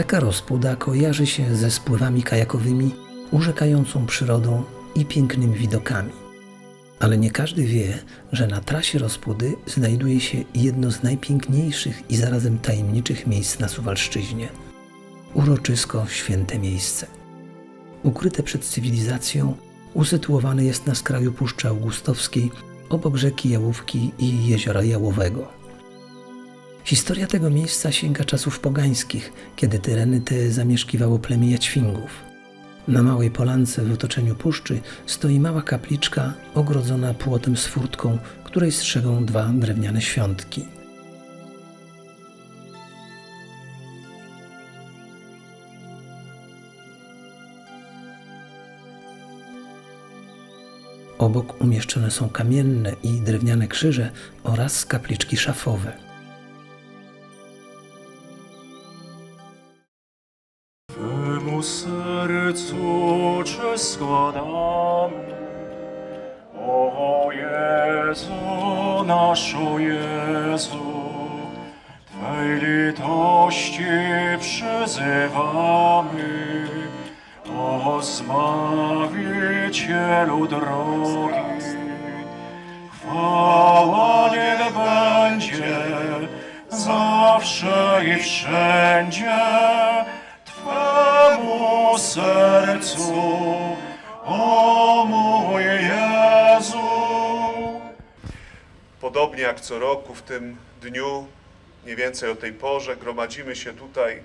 Rzeka Rozpuda kojarzy się ze spływami kajakowymi, urzekającą przyrodą i pięknymi widokami. Ale nie każdy wie, że na trasie Rozpudy znajduje się jedno z najpiękniejszych i zarazem tajemniczych miejsc na Suwalszczyźnie uroczysko święte miejsce. Ukryte przed cywilizacją, usytuowane jest na skraju Puszczy Augustowskiej, obok rzeki Jałówki i jeziora Jałowego. Historia tego miejsca sięga czasów pogańskich, kiedy tereny te zamieszkiwało plemię Jaćwingów. Na małej polance w otoczeniu puszczy stoi mała kapliczka ogrodzona płotem z furtką, której strzegą dwa drewniane świątki. Obok umieszczone są kamienne i drewniane krzyże oraz kapliczki szafowe. O Zbawicielu drogi, chwała niech będzie zawsze i wszędzie Twemu sercu, o mój Jezu. Podobnie jak co roku w tym dniu, mniej więcej o tej porze, gromadzimy się tutaj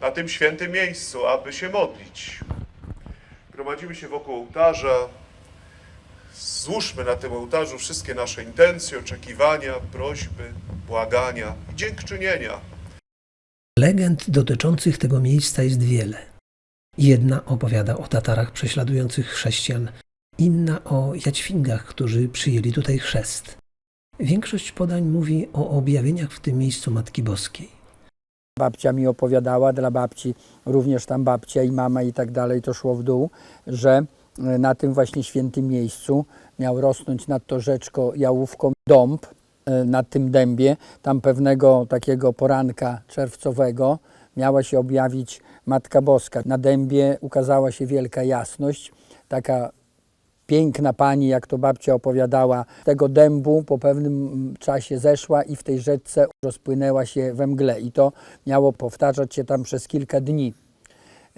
na tym świętym miejscu, aby się modlić. Gromadzimy się wokół ołtarza. Złóżmy na tym ołtarzu wszystkie nasze intencje, oczekiwania, prośby, błagania i dziękczynienia. Legend dotyczących tego miejsca jest wiele. Jedna opowiada o Tatarach prześladujących chrześcijan, inna o Jaćwingach, którzy przyjęli tutaj chrzest. Większość podań mówi o objawieniach w tym miejscu Matki Boskiej. Babcia mi opowiadała, dla babci również tam babcia i mama i tak dalej to szło w dół, że e, na tym właśnie świętym miejscu miał rosnąć nad to rzeczką Jałówką dąb, e, na tym dębie. Tam pewnego takiego poranka czerwcowego miała się objawić Matka Boska. Na dębie ukazała się wielka jasność, taka piękna pani, jak to babcia opowiadała, tego dębu po pewnym czasie zeszła i w tej rzece rozpłynęła się we mgle. I to miało powtarzać się tam przez kilka dni.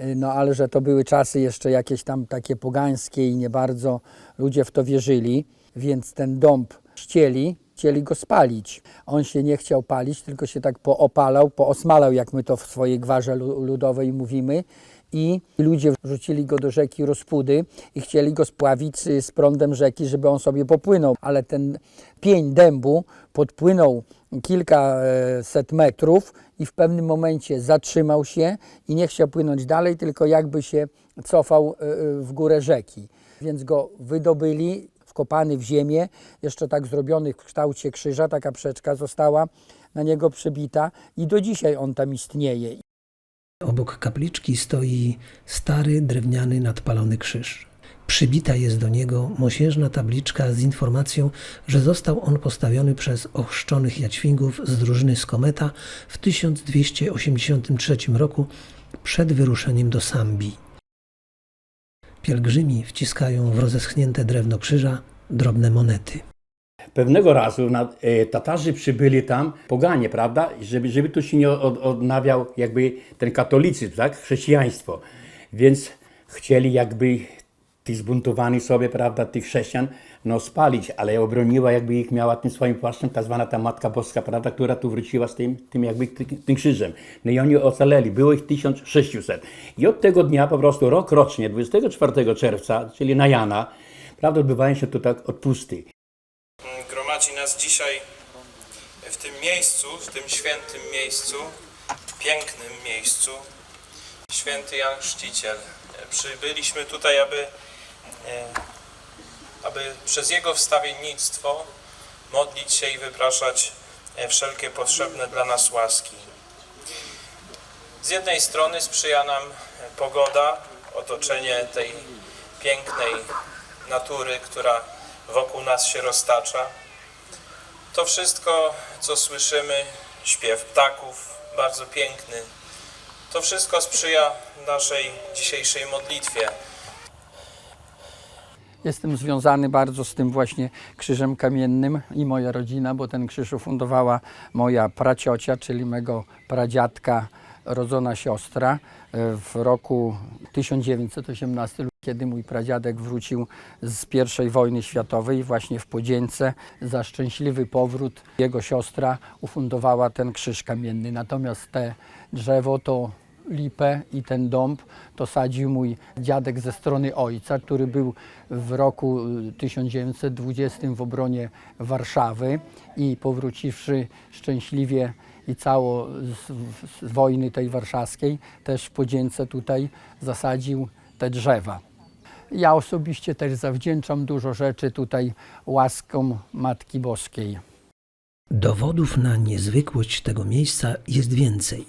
Y, No ale że to były czasy jeszcze jakieś tam takie pogańskie i nie bardzo ludzie w to wierzyli, więc ten dąb chcieli, chcieli go spalić. On się nie chciał palić, tylko się tak poopalał, poosmalał, jak my to w swojej gwarze lu- ludowej mówimy. I ludzie wrzucili go do rzeki Rozpudy i chcieli go spławić y, z prądem rzeki, żeby on sobie popłynął. Ale ten pień dębu podpłynął kilkaset metrów i w pewnym momencie zatrzymał się i nie chciał płynąć dalej, tylko jakby się cofał y, y, w górę rzeki. Więc go wydobyli, wkopany w ziemię, jeszcze tak zrobiony w kształcie krzyża, taka przeczka została na niego przybita i do dzisiaj on tam istnieje. Obok kapliczki stoi stary drewniany nadpalony krzyż. Przybita jest do niego mosiężna tabliczka z informacją, że został on postawiony przez ochrzczonych Jaćwingów z drużyny Skometa w 1283 roku przed wyruszeniem do Sambii. Pielgrzymi wciskają w rozeschnięte drewno krzyża drobne monety. Pewnego razu na, e, Tatarzy przybyli tam, poganie, prawda, żeby, żeby tu się nie od, odnawiał jakby ten katolicyzm, tak, chrześcijaństwo. Więc chcieli jakby tych zbuntowani sobie, prawda, tych chrześcijan, no spalić, ale obroniła jakby ich miała tym swoim płaszczem ta zwana ta Matka Boska, prawda, która tu wróciła z tym, tym jakby ty, tym krzyżem. No i oni ocaleli, było ich 1600. I od tego dnia po prostu rok rocznie, 24 czerwca, czyli na Jana, prawda, odbywają się tu tak odpusty. Dzisiaj w tym miejscu, w tym świętym miejscu, pięknym miejscu, święty Jan Chrzciciel. Przybyliśmy tutaj, aby, e, aby przez Jego wstawiennictwo modlić się i wypraszać e, wszelkie potrzebne dla nas łaski. Z jednej strony sprzyja nam pogoda, otoczenie tej pięknej natury, która wokół nas się roztacza. To wszystko, co słyszymy, śpiew ptaków, bardzo piękny, To wszystko sprzyja naszej dzisiejszej modlitwie. Jestem związany bardzo z tym właśnie krzyżem kamiennym i moja rodzina, bo ten krzyż ufundowała moja praciocia, czyli mego pradziadka, rodzona siostra e, w roku 1918, kiedy mój pradziadek wrócił z I wojny światowej właśnie w Podzieńce. Za szczęśliwy powrót jego siostra ufundowała ten krzyż kamienny. Natomiast te drzewo to lipę i ten dąb to sadził mój dziadek ze strony ojca, który był w roku y, 1920 w obronie Warszawy i powróciwszy szczęśliwie i cało z, z wojny tej warszawskiej, też w Podzięce tutaj zasadził te drzewa. Ja osobiście też zawdzięczam dużo rzeczy tutaj łaskom Matki Boskiej. Dowodów na niezwykłość tego miejsca jest więcej.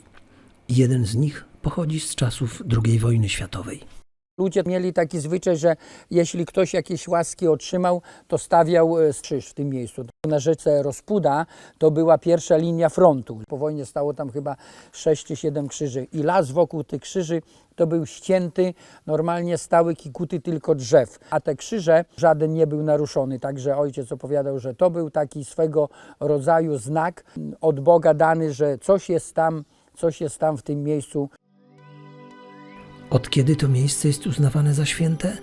Jeden z nich pochodzi z czasów II wojny światowej. Ludzie mieli taki zwyczaj, że jeśli ktoś jakieś łaski otrzymał, to stawiał e, krzyż w tym miejscu. Na rzece Rozpuda to była pierwsza linia frontu. Po wojnie stało tam chyba 6 czy 7 krzyży i las wokół tych krzyży to był ścięty, normalnie stały kikuty tylko drzew, a te krzyże żaden nie był naruszony. Także ojciec opowiadał, że to był taki swego rodzaju znak od Boga dany, że coś jest tam, coś jest tam w tym miejscu, Od kiedy to miejsce jest uznawane za święte?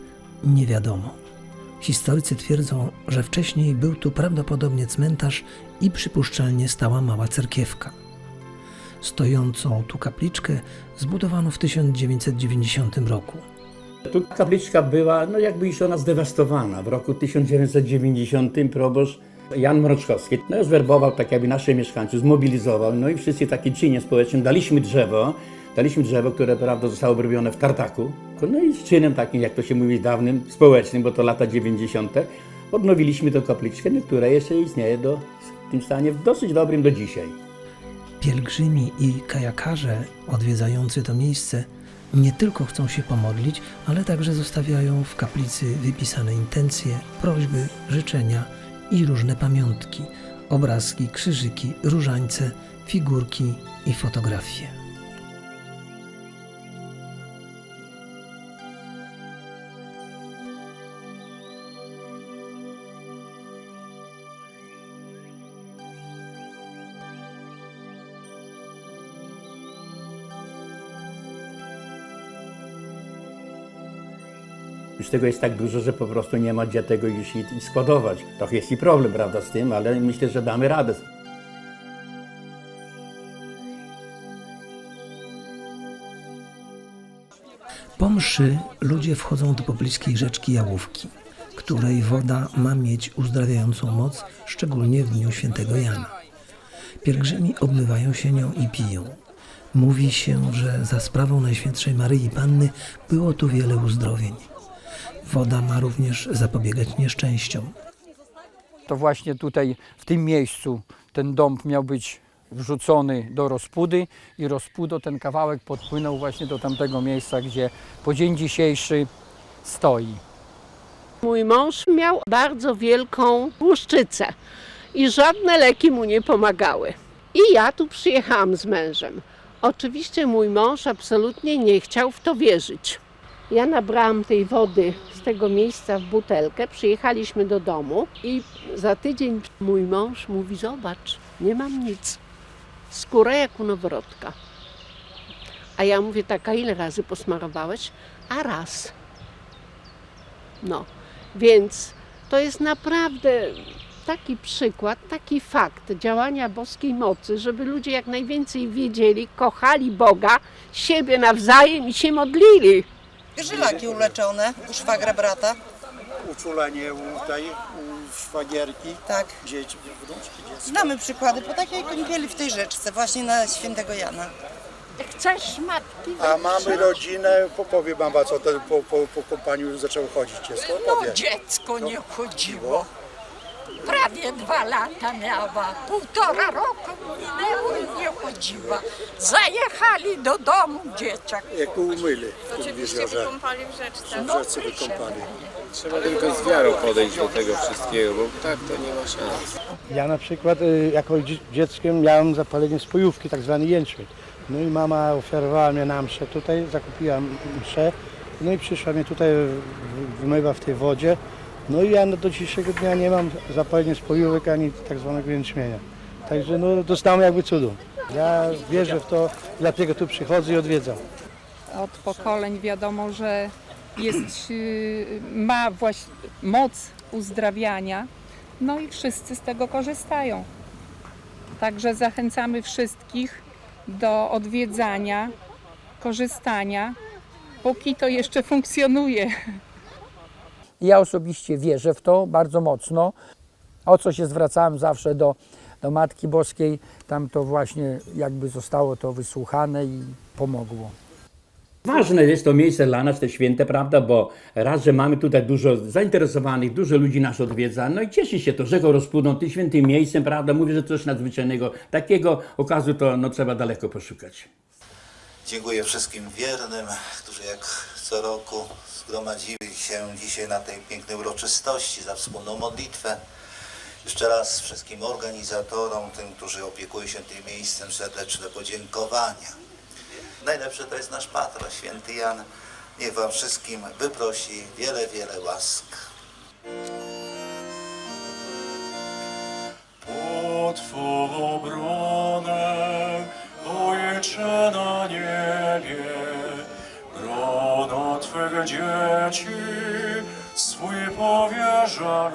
Nie wiadomo. Historycy twierdzą, że wcześniej był tu prawdopodobnie cmentarz i przypuszczalnie stała mała cerkiewka. Stojącą tu kapliczkę zbudowano w 1990 roku. Tu kapliczka była, no jakby już ona zdewastowana. W roku 1990 proboszcz Jan Mroczkowski no, zwerbował tak jakby naszych mieszkańców, zmobilizował, no i wszyscy taki czynie społecznym daliśmy drzewo, daliśmy drzewo, które prawda zostało robione w tartaku, no i z czynem takim, jak to się mówi, dawnym, społecznym, bo to lata 90. Odnowiliśmy tę kapliczkę, która jeszcze istnieje do, w tym stanie w dosyć dobrym do dzisiaj. Pielgrzymi i kajakarze odwiedzający to miejsce nie tylko chcą się pomodlić, ale także zostawiają w kaplicy wypisane intencje, prośby, życzenia i różne pamiątki, obrazki, krzyżyki, różańce, figurki i fotografie. Już tego jest tak dużo, że po prostu nie ma gdzie tego już i, i składować. Trochę jest i problem, prawda, z tym, ale myślę, że damy radę. Po mszy ludzie wchodzą do pobliskiej rzeczki Jałówki, której woda ma mieć uzdrawiającą moc, szczególnie w dniu świętego Jana. Pielgrzymi obmywają się nią i piją. Mówi się, że za sprawą Najświętszej Maryi Panny było tu wiele uzdrowień. Woda ma również zapobiegać nieszczęściom. to właśnie tutaj w tym miejscu ten dąb miał być wrzucony do rozpudy i rozpudo ten kawałek podpłynął właśnie do tamtego miejsca, gdzie po dzień dzisiejszy stoi. Mój mąż miał bardzo wielką łuszczycę i żadne leki mu nie pomagały. I ja tu przyjechałam z mężem. Oczywiście mój mąż absolutnie nie chciał w to wierzyć. Ja nabrałam tej wody z tego miejsca w butelkę, przyjechaliśmy do domu i za tydzień mój mąż mówi: Zobacz, nie mam nic. Skóra jak u noworodka. A ja mówię: Taka, ile razy posmarowałeś? A raz. No, więc to jest naprawdę taki przykład, taki fakt działania boskiej mocy, żeby ludzie jak najwięcej wiedzieli, kochali Boga, siebie nawzajem i się modlili. Żylaki uleczone u szwagra brata. uczulenie u tej, u szwagierki, Tak. dzieci, wnuczki, dziecka. Znamy przykłady po takiej kąpieli w tej rzeczce, właśnie na świętego Jana. Chcesz matki? A mamy rodzinę, po- powie mama, co to po, po, po kompaniu zaczęło chodzić dziecko, powie. Dziecko nie chodziło. Prawie dwa lata miała. Półtora roku minęło i nie chodziła. Zajechali do domu dzieciak. Jak umyli w jeziorze, w rzeczce. w rzece wykąpali. Trzeba tylko z wiarą podejść do tego wszystkiego, bo tak to nie ma szans. Ja na przykład y, jako dzie- dzieckiem miałem zapalenie spojówki, tak zwany jęczmień. No i mama ofiarowała mnie na mszę tutaj, zakupiła mszę. No i przyszła mnie tutaj, w- wymywa w tej wodzie. No i ja do dzisiejszego dnia nie mam zapalenia spojówek ani tak zwanego jęczmienia. Także no, dostałem jakby cudu. Ja wierzę w to, dlatego tu przychodzę i odwiedzam. Od pokoleń wiadomo, że jest, y, ma właśnie moc uzdrawiania, no i wszyscy z tego korzystają. Także zachęcamy wszystkich do odwiedzania, korzystania, póki to jeszcze funkcjonuje. Ja osobiście wierzę w to bardzo mocno. O co się zwracałem zawsze do, do Matki Boskiej, tam to właśnie jakby zostało to wysłuchane i pomogło. Ważne jest to miejsce dla nas, te święte, prawda, bo raz, że mamy tutaj dużo zainteresowanych, dużo ludzi nas odwiedza, no i cieszy się to rzeką rozpłynął tym świętym miejscem, prawda, mówię, że coś nadzwyczajnego. Takiego okazu to no, trzeba daleko poszukać. Dziękuję wszystkim wiernym, którzy jak co roku zgromadzili się dzisiaj na tej pięknej uroczystości za wspólną modlitwę. Jeszcze raz wszystkim organizatorom, tym, którzy opiekują się tym miejscem, serdeczne podziękowania. Najlepszy to jest nasz patron, święty Jan. Niech Wam wszystkim wyprosi wiele, wiele łask. Pod Twą Ojcze na niebie, grono Twych dzieci swój powierza.